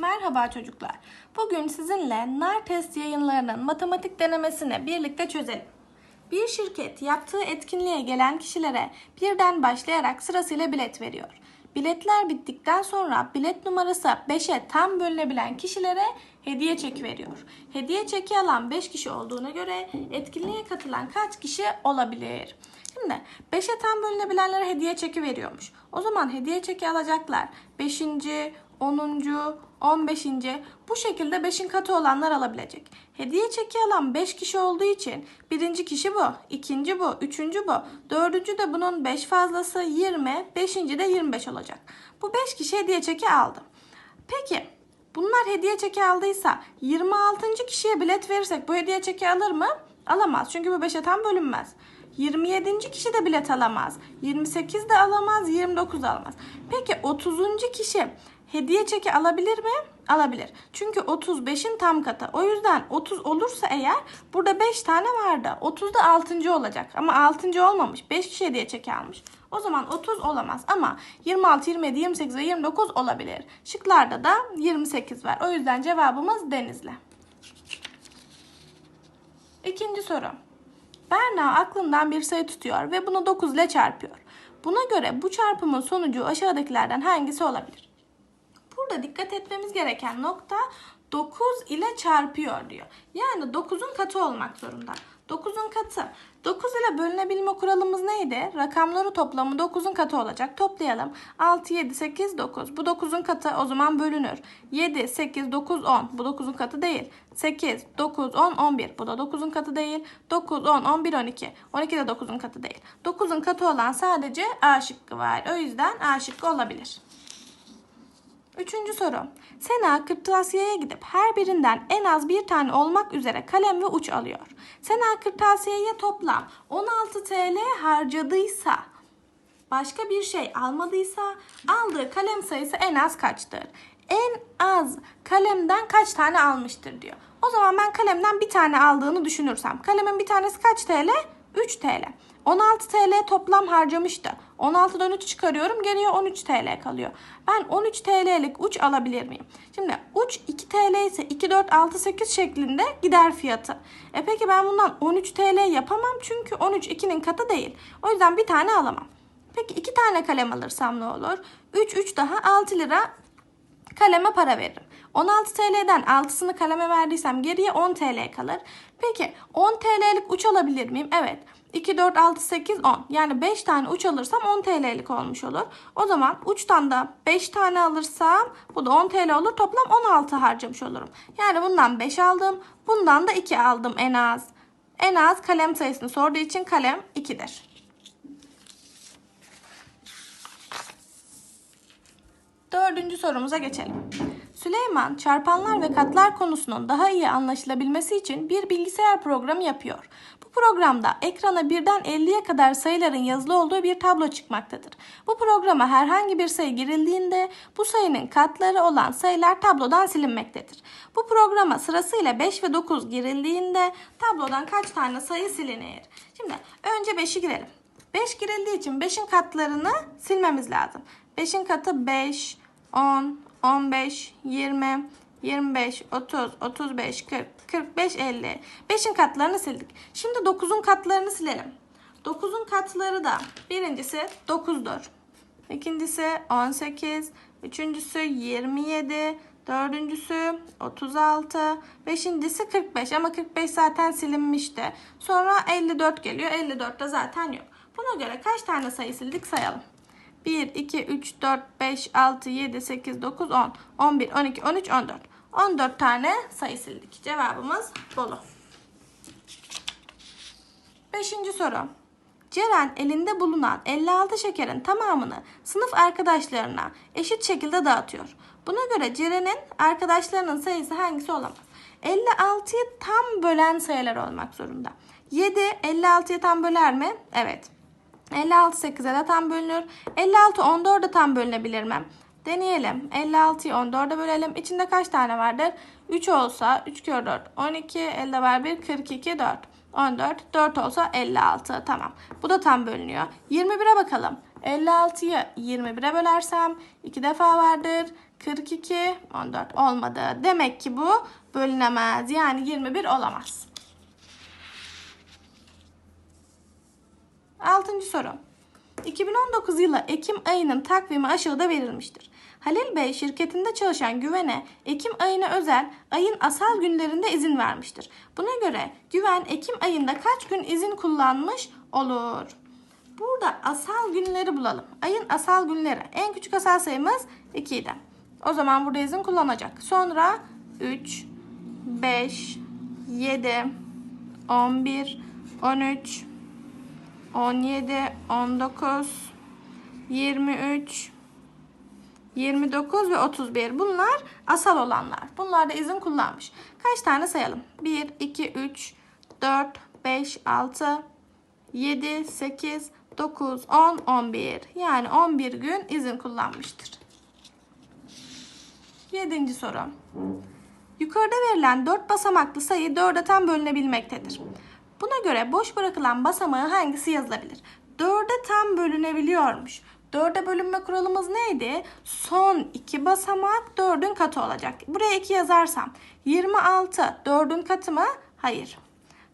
Merhaba çocuklar. Bugün sizinle NAR test yayınlarının matematik denemesini birlikte çözelim. Bir şirket yaptığı etkinliğe gelen kişilere birden başlayarak sırasıyla bilet veriyor. Biletler bittikten sonra bilet numarası 5'e tam bölünebilen kişilere hediye çeki veriyor. Hediye çeki alan 5 kişi olduğuna göre etkinliğe katılan kaç kişi olabilir? Şimdi 5'e tam bölünebilenlere hediye çeki veriyormuş. O zaman hediye çeki alacaklar. 5. 10. 15. bu şekilde 5'in katı olanlar alabilecek. Hediye çeki alan 5 kişi olduğu için birinci kişi bu, ikinci bu, üçüncü bu, dördüncü de bunun 5 fazlası 20, beşinci de 25 olacak. Bu 5 kişi hediye çeki aldı. Peki bunlar hediye çeki aldıysa 26. kişiye bilet verirsek bu hediye çeki alır mı? Alamaz çünkü bu 5'e tam bölünmez. 27. kişi de bilet alamaz. 28 de alamaz, 29 da alamaz. Peki 30. kişi hediye çeki alabilir mi? Alabilir. Çünkü 35'in tam katı. O yüzden 30 olursa eğer burada 5 tane vardı. 30 da 6. olacak. Ama 6. olmamış. 5 kişi hediye çeki almış. O zaman 30 olamaz ama 26, 27, 28 ve 29 olabilir. Şıklarda da 28 var. O yüzden cevabımız Denizli. İkinci soru. Berna aklından bir sayı tutuyor ve bunu 9 ile çarpıyor. Buna göre bu çarpımın sonucu aşağıdakilerden hangisi olabilir? Burada dikkat etmemiz gereken nokta 9 ile çarpıyor diyor. Yani 9'un katı olmak zorunda. 9'un katı. 9 ile bölünebilme kuralımız neydi? Rakamları toplamı 9'un katı olacak. Toplayalım. 6, 7, 8, 9. Bu 9'un katı o zaman bölünür. 7, 8, 9, 10. Bu 9'un katı değil. 8, 9, 10, 11. Bu da 9'un katı değil. 9, 10, 11, 12. 12 de 9'un katı değil. 9'un katı olan sadece A şıkkı var. O yüzden A şıkkı olabilir. Üçüncü soru. Sena kırtasiyeye gidip her birinden en az bir tane olmak üzere kalem ve uç alıyor. Sena kırtasiyeye toplam 16 TL harcadıysa başka bir şey almadıysa aldığı kalem sayısı en az kaçtır? En az kalemden kaç tane almıştır diyor. O zaman ben kalemden bir tane aldığını düşünürsem kalemin bir tanesi kaç TL? 3 TL. 16 TL toplam harcamıştı. 16'dan 3 çıkarıyorum geriye 13 TL kalıyor. Ben 13 TL'lik uç alabilir miyim? Şimdi uç 2 TL ise 2, 4, 6, 8 şeklinde gider fiyatı. E peki ben bundan 13 TL yapamam çünkü 13 2'nin katı değil. O yüzden bir tane alamam. Peki 2 tane kalem alırsam ne olur? 3, 3 daha 6 lira kaleme para veririm. 16 TL'den 6'sını kaleme verdiysem geriye 10 TL kalır. Peki 10 TL'lik uç alabilir miyim? Evet. 2, 4, 6, 8, 10. Yani 5 tane uç alırsam 10 TL'lik olmuş olur. O zaman uçtan da 5 tane alırsam bu da 10 TL olur. Toplam 16 harcamış olurum. Yani bundan 5 aldım. Bundan da 2 aldım en az. En az kalem sayısını sorduğu için kalem 2'dir. Dördüncü sorumuza geçelim. Süleyman çarpanlar ve katlar konusunun daha iyi anlaşılabilmesi için bir bilgisayar programı yapıyor. Programda ekrana birden 50'ye kadar sayıların yazılı olduğu bir tablo çıkmaktadır. Bu programa herhangi bir sayı girildiğinde bu sayının katları olan sayılar tablodan silinmektedir. Bu programa sırasıyla 5 ve 9 girildiğinde tablodan kaç tane sayı silinir? Şimdi önce 5'i girelim. 5 girildiği için 5'in katlarını silmemiz lazım. 5'in katı 5, 10, 15, 20, 25, 30, 35, 40, 45, 50. 5'in katlarını sildik. Şimdi 9'un katlarını silelim. 9'un katları da birincisi 9'dur. İkincisi 18, üçüncüsü 27, dördüncüsü 36, beşincisi 45 ama 45 zaten silinmişti. Sonra 54 geliyor. 54 de zaten yok. Buna göre kaç tane sayı sildik sayalım. 1, 2, 3, 4, 5, 6, 7, 8, 9, 10, 11, 12, 13, 14. 14 tane sayı sildik. Cevabımız Bolu. Beşinci soru. Ceren elinde bulunan 56 şekerin tamamını sınıf arkadaşlarına eşit şekilde dağıtıyor. Buna göre Ceren'in arkadaşlarının sayısı hangisi olamaz? 56'yı tam bölen sayılar olmak zorunda. 7 56'yı tam böler mi? Evet. 56 8'e de tam bölünür. 56 14'e tam bölünebilir mi? Deneyelim. 56'yı 14'e bölelim. İçinde kaç tane vardır? 3 olsa 3 kere 4 12 elde var 1 42 4 14 4 olsa 56 tamam. Bu da tam bölünüyor. 21'e bakalım. 56'yı 21'e bölersem 2 defa vardır. 42, 14 olmadı. Demek ki bu bölünemez. Yani 21 olamaz. Altıncı soru. 2019 yılı Ekim ayının takvimi aşağıda verilmiştir. Halil Bey şirketinde çalışan Güven'e Ekim ayına özel ayın asal günlerinde izin vermiştir. Buna göre Güven Ekim ayında kaç gün izin kullanmış olur? Burada asal günleri bulalım. Ayın asal günleri. En küçük asal sayımız 2 idi. O zaman burada izin kullanacak. Sonra 3, 5, 7, 11, 13, 17, 19, 23, 29 ve 31. Bunlar asal olanlar. Bunlarda izin kullanmış. Kaç tane sayalım? 1, 2, 3, 4, 5, 6, 7, 8, 9, 10, 11. Yani 11 gün izin kullanmıştır. Yedinci soru. Yukarıda verilen 4 basamaklı sayı 4'e tam bölünebilmektedir. Buna göre boş bırakılan basamağı hangisi yazılabilir? 4'e tam bölünebiliyormuş. 4'e bölünme kuralımız neydi? Son iki basamak 4'ün katı olacak. Buraya 2 yazarsam 26 4'ün katı mı? Hayır.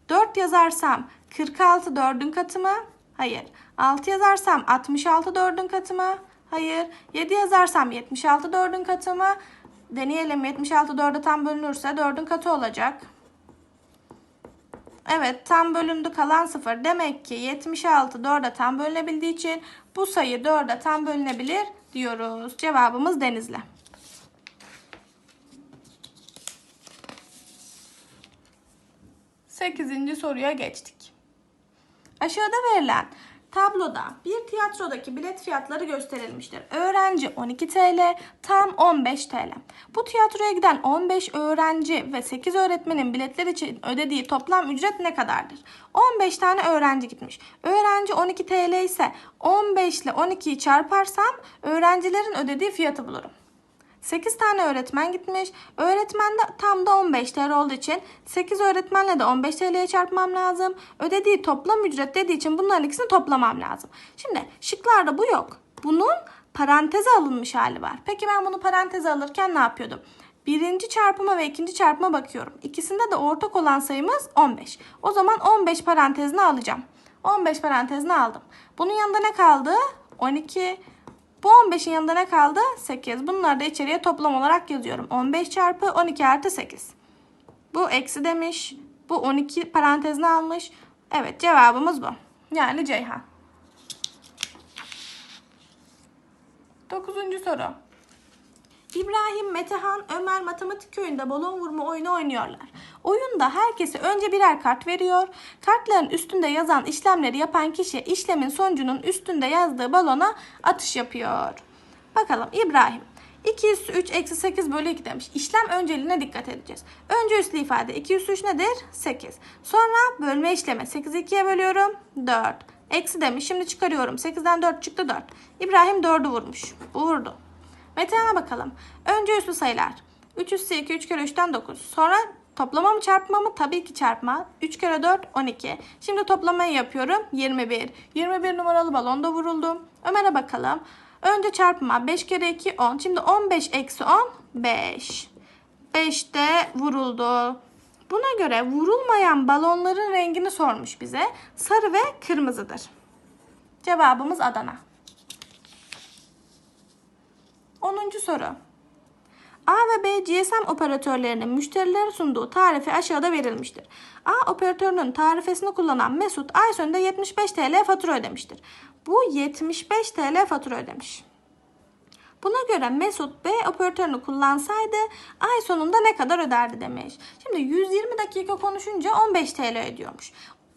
4 yazarsam 46 4'ün katı mı? Hayır. 6 yazarsam 66 4'ün katı mı? Hayır. 7 yazarsam 76 4'ün katı mı? Deneyelim 76 4'e tam bölünürse 4'ün katı olacak. Evet tam bölündü kalan 0. Demek ki 76 4'e tam bölünebildiği için bu sayı 4'e tam bölünebilir diyoruz. Cevabımız Denizli. Sekizinci soruya geçtik. Aşağıda verilen tabloda bir tiyatrodaki bilet fiyatları gösterilmiştir. Öğrenci 12 TL, tam 15 TL. Bu tiyatroya giden 15 öğrenci ve 8 öğretmenin biletler için ödediği toplam ücret ne kadardır? 15 tane öğrenci gitmiş. Öğrenci 12 TL ise 15 ile 12'yi çarparsam öğrencilerin ödediği fiyatı bulurum. 8 tane öğretmen gitmiş. Öğretmen de tam da 15 TL olduğu için 8 öğretmenle de 15 TL'ye çarpmam lazım. Ödediği toplam ücret dediği için bunların ikisini toplamam lazım. Şimdi şıklarda bu yok. Bunun paranteze alınmış hali var. Peki ben bunu paranteze alırken ne yapıyordum? Birinci çarpıma ve ikinci çarpıma bakıyorum. İkisinde de ortak olan sayımız 15. O zaman 15 parantezine alacağım. 15 parantezine aldım. Bunun yanında ne kaldı? 12. Bu 15'in yanında ne kaldı? 8. Bunları da içeriye toplam olarak yazıyorum. 15 çarpı 12 artı 8. Bu eksi demiş. Bu 12 parantezine almış. Evet cevabımız bu. Yani Ceyhan. Dokuzuncu soru. İbrahim, Metehan, Ömer matematik köyünde balon vurma oyunu oynuyorlar. Oyunda herkese önce birer kart veriyor. Kartların üstünde yazan işlemleri yapan kişi işlemin sonucunun üstünde yazdığı balona atış yapıyor. Bakalım İbrahim. 2 üssü 3 eksi 8 bölü 2 demiş. İşlem önceliğine dikkat edeceğiz. Önce üslü ifade 2 üssü 3 nedir? 8. Sonra bölme işlemi 8'i 2'ye bölüyorum. 4. Eksi demiş. Şimdi çıkarıyorum. 8'den 4 çıktı 4. İbrahim 4'ü vurmuş. Vurdu. Metehan'a bakalım. Önce üslü sayılar. 3 üssü 2, 3 kere 3'ten 9. Sonra toplama mı çarpma mı? Tabii ki çarpma. 3 kere 4, 12. Şimdi toplamayı yapıyorum. 21. 21 numaralı balon da vuruldu. Ömer'e bakalım. Önce çarpma. 5 kere 2, 10. Şimdi 15 eksi 10, 5. 5 de vuruldu. Buna göre vurulmayan balonların rengini sormuş bize. Sarı ve kırmızıdır. Cevabımız Adana. 10. soru. A ve B GSM operatörlerinin müşterilere sunduğu tarife aşağıda verilmiştir. A operatörünün tarifesini kullanan Mesut ay sonunda 75 TL fatura ödemiştir. Bu 75 TL fatura ödemiş. Buna göre Mesut B operatörünü kullansaydı ay sonunda ne kadar öderdi demiş. Şimdi 120 dakika konuşunca 15 TL ödüyormuş.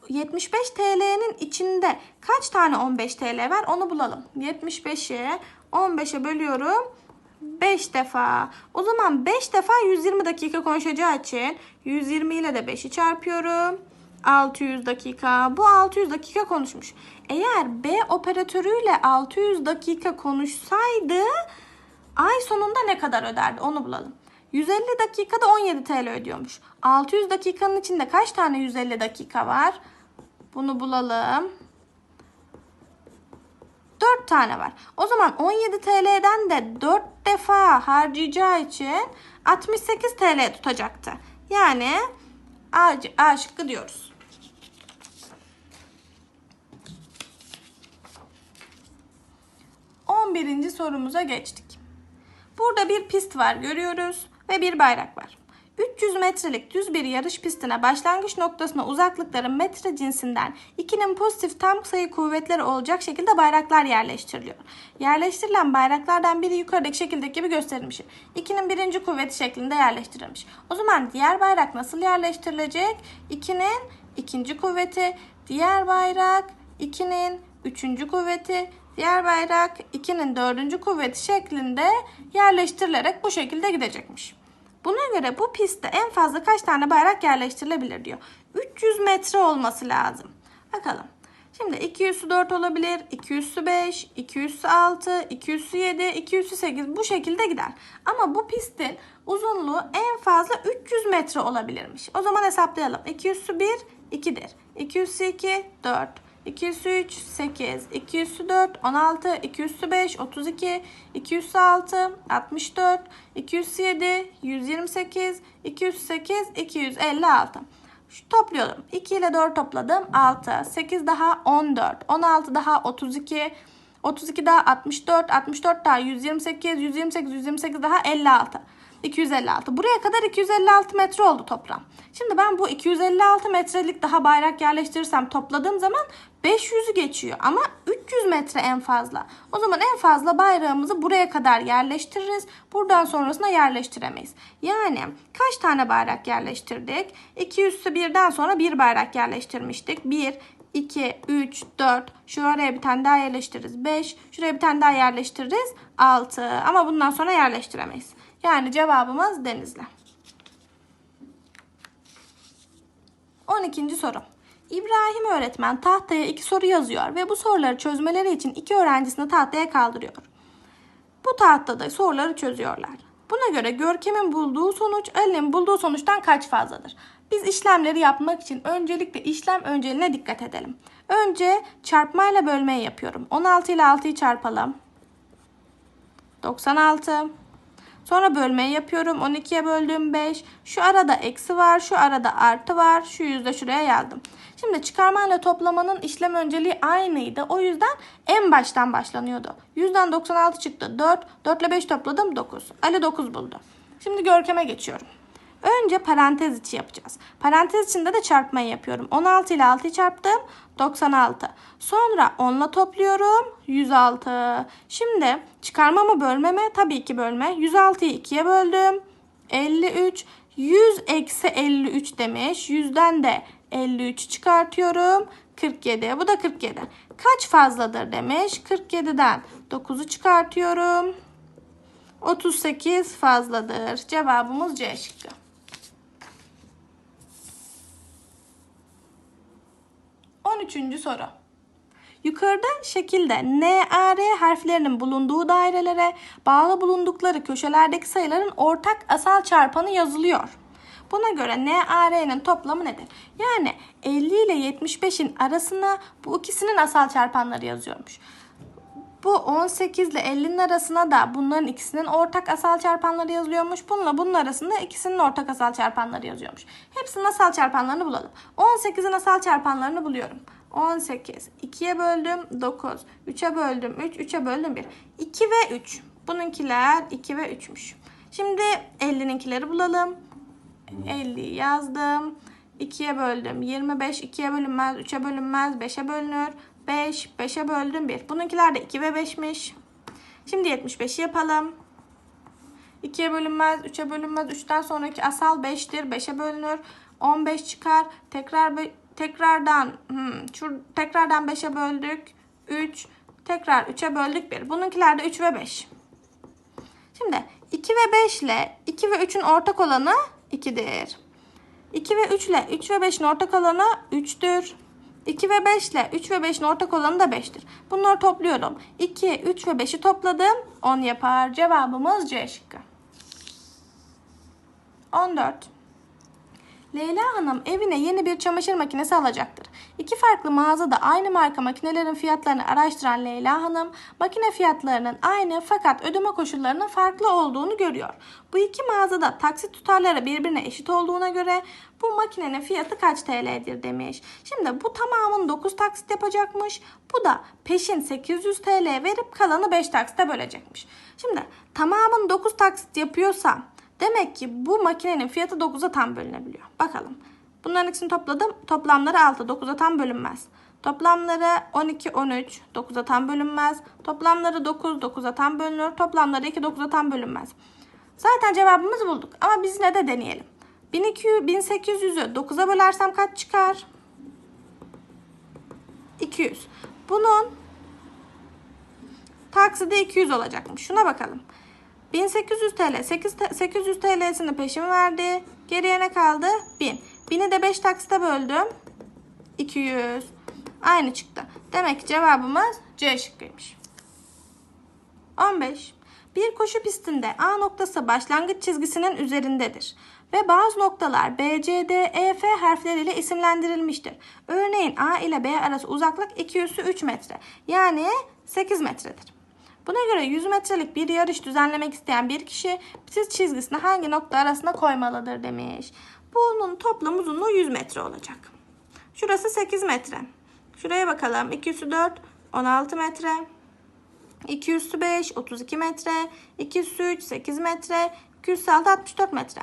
75 TL'nin içinde kaç tane 15 TL var onu bulalım. 75'i 15'e bölüyorum. 5 defa. O zaman 5 defa 120 dakika konuşacağı için 120 ile de 5'i çarpıyorum. 600 dakika. Bu 600 dakika konuşmuş. Eğer B operatörüyle 600 dakika konuşsaydı ay sonunda ne kadar öderdi onu bulalım. 150 dakikada 17 TL ödüyormuş. 600 dakikanın içinde kaç tane 150 dakika var? Bunu bulalım. 4 tane var. O zaman 17 TL'den de 4 defa harcayacağı için 68 TL tutacaktı. Yani A, A şıkkı diyoruz. Birinci sorumuza geçtik. Burada bir pist var görüyoruz ve bir bayrak var. 300 metrelik düz bir yarış pistine başlangıç noktasına uzaklıkların metre cinsinden 2'nin pozitif tam sayı kuvvetleri olacak şekilde bayraklar yerleştiriliyor. Yerleştirilen bayraklardan biri yukarıdaki şekildeki gibi gösterilmiş. 2'nin birinci kuvveti şeklinde yerleştirilmiş. O zaman diğer bayrak nasıl yerleştirilecek? 2'nin ikinci kuvveti, diğer bayrak 2'nin üçüncü kuvveti, diğer bayrak 2'nin dördüncü kuvveti şeklinde yerleştirilerek bu şekilde gidecekmiş. Buna göre bu pistte en fazla kaç tane bayrak yerleştirilebilir diyor. 300 metre olması lazım. Bakalım. Şimdi 200'sü 4 olabilir, 200'sü 5, 200'sü 6, 200'sü 7, 200'sü 8 bu şekilde gider. Ama bu pistin uzunluğu en fazla 300 metre olabilirmiş. O zaman hesaplayalım. 200'sü 1, 2'dir. 200'sü 2, 4. 203 8, 204 16, 205 32, 206 64, 207 128, 208 256. Şu topluyorum. 2 ile 4 topladım. 6, 8 daha 14, 16 daha 32, 32 daha 64, 64 daha 128, 128, 128 daha 56. 256. Buraya kadar 256 metre oldu toplam. Şimdi ben bu 256 metrelik daha bayrak yerleştirirsem topladığım zaman 500'ü geçiyor ama 300 metre en fazla. O zaman en fazla bayrağımızı buraya kadar yerleştiririz. Buradan sonrasına yerleştiremeyiz. Yani kaç tane bayrak yerleştirdik? 200'sü birden sonra bir bayrak yerleştirmiştik. 1, 2, 3, 4. Şuraya bir tane daha yerleştiririz. 5. Şuraya bir tane daha yerleştiririz. 6. Ama bundan sonra yerleştiremeyiz. Yani cevabımız Denizli. 12. soru. İbrahim öğretmen tahtaya iki soru yazıyor ve bu soruları çözmeleri için iki öğrencisini tahtaya kaldırıyor. Bu tahtada soruları çözüyorlar. Buna göre Görkem'in bulduğu sonuç Ali'nin bulduğu sonuçtan kaç fazladır? Biz işlemleri yapmak için öncelikle işlem önceliğine dikkat edelim. Önce çarpmayla bölmeyi yapıyorum. 16 ile 6'yı çarpalım. 96. Sonra bölmeyi yapıyorum. 12'ye böldüm 5. Şu arada eksi var. Şu arada artı var. Şu yüzde şuraya yazdım. Şimdi çıkarmayla toplamanın işlem önceliği aynıydı. O yüzden en baştan başlanıyordu. 100'den 96 çıktı. 4. 4 ile 5 topladım 9. Ali 9 buldu. Şimdi Görkem'e geçiyorum. Önce parantez içi yapacağız. Parantez içinde de çarpmayı yapıyorum. 16 ile 6'yı çarptım. 96. Sonra 10 ile topluyorum. 106. Şimdi çıkarma mı bölme mi? Tabii ki bölme. 106'yı 2'ye böldüm. 53. 100 eksi 53 demiş. 100'den de 53 çıkartıyorum. 47. Bu da 47. Kaç fazladır demiş. 47'den 9'u çıkartıyorum. 38 fazladır. Cevabımız C şıkkı. On üçüncü soru. Yukarıda şekilde N, A, R harflerinin bulunduğu dairelere bağlı bulundukları köşelerdeki sayıların ortak asal çarpanı yazılıyor. Buna göre N, A, R'nin toplamı nedir? Yani 50 ile 75'in arasına bu ikisinin asal çarpanları yazıyormuş. Bu 18 ile 50'nin arasına da bunların ikisinin ortak asal çarpanları yazılıyormuş. Bununla bunun arasında ikisinin ortak asal çarpanları yazıyormuş. Hepsinin asal çarpanlarını bulalım. 18'in asal çarpanlarını buluyorum. 18. 2'ye böldüm 9. 3'e böldüm 3. 3'e böldüm 1. 2 ve 3. Bununkiler 2 ve 3'müş. Şimdi 50'ninkileri bulalım. 50 yazdım. 2'ye böldüm. 25 2'ye bölünmez. 3'e bölünmez. 5'e bölünür. 5. 5'e böldüm 1. Bununkiler de 2 ve 5'miş. Şimdi 75'i yapalım. 2'ye bölünmez. 3'e bölünmez. 3'ten sonraki asal 5'tir. 5'e bölünür. 15 çıkar. Tekrar tekrardan hmm, şu tekrardan 5'e böldük. 3. Tekrar 3'e böldük 1. Bununkiler de 3 ve 5. Şimdi 2 ve 5 ile 2 ve 3'ün ortak olanı 2'dir. 2 ve 3 ile 3 ve 5'in ortak olanı 3'tür. 2 ve 5 ile 3 ve 5'in ortak olanı da 5'tir. Bunları topluyorum. 2, 3 ve 5'i topladım. 10 yapar. Cevabımız C şıkkı. 14. Leyla Hanım evine yeni bir çamaşır makinesi alacaktır. İki farklı mağazada aynı marka makinelerin fiyatlarını araştıran Leyla Hanım, makine fiyatlarının aynı fakat ödeme koşullarının farklı olduğunu görüyor. Bu iki mağazada taksit tutarları birbirine eşit olduğuna göre bu makinenin fiyatı kaç TL'dir demiş. Şimdi bu tamamını 9 taksit yapacakmış. Bu da peşin 800 TL verip kalanı 5 taksite bölecekmiş. Şimdi tamamını 9 taksit yapıyorsa demek ki bu makinenin fiyatı 9'a tam bölünebiliyor. Bakalım. Bunların ikisini topladım. Toplamları 6. 9'a tam bölünmez. Toplamları 12, 13. 9'a tam bölünmez. Toplamları 9, 9'a tam bölünür. Toplamları 2, 9'a tam bölünmez. Zaten cevabımızı bulduk. Ama biz ne de deneyelim. 1200, 1800'ü 9'a bölersem kaç çıkar? 200. Bunun taksidi 200 olacakmış. Şuna bakalım. 1800 TL. 8, 800 TL'sini peşin verdi. Geriye ne kaldı? 1000. 1000'i de 5 taksite böldüm. 200. Aynı çıktı. Demek ki cevabımız C şıkkıymış. 15. Bir koşu pistinde A noktası başlangıç çizgisinin üzerindedir ve bazı noktalar B, C, D, E, F harfleriyle isimlendirilmiştir. Örneğin A ile B arası uzaklık 2 üssü 3 metre yani 8 metredir. Buna göre 100 metrelik bir yarış düzenlemek isteyen bir kişi bitiş çizgisini hangi nokta arasına koymalıdır demiş. Bunun toplam uzunluğu 100 metre olacak. Şurası 8 metre. Şuraya bakalım. 2 üssü 4, 16 metre. 2 üssü 5, 32 metre. 2 üssü 3, 8 metre. 2 üssü 6, 64 metre.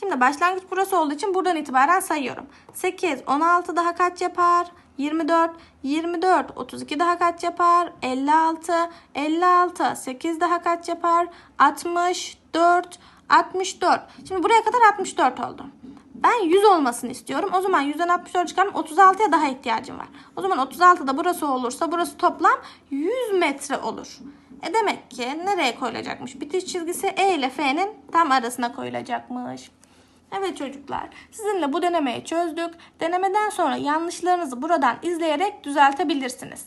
Şimdi başlangıç burası olduğu için buradan itibaren sayıyorum. 8, 16 daha kaç yapar? 24, 24, 32 daha kaç yapar? 56, 56, 8 daha kaç yapar? 64, 64. Şimdi buraya kadar 64 oldu. Ben 100 olmasını istiyorum. O zaman 100'den 64 çıkarım 36'ya daha ihtiyacım var. O zaman 36 da burası olursa burası toplam 100 metre olur. E demek ki nereye koyulacakmış? Bitiş çizgisi E ile F'nin tam arasına koyulacakmış. Evet çocuklar, sizinle bu denemeyi çözdük. Denemeden sonra yanlışlarınızı buradan izleyerek düzeltebilirsiniz.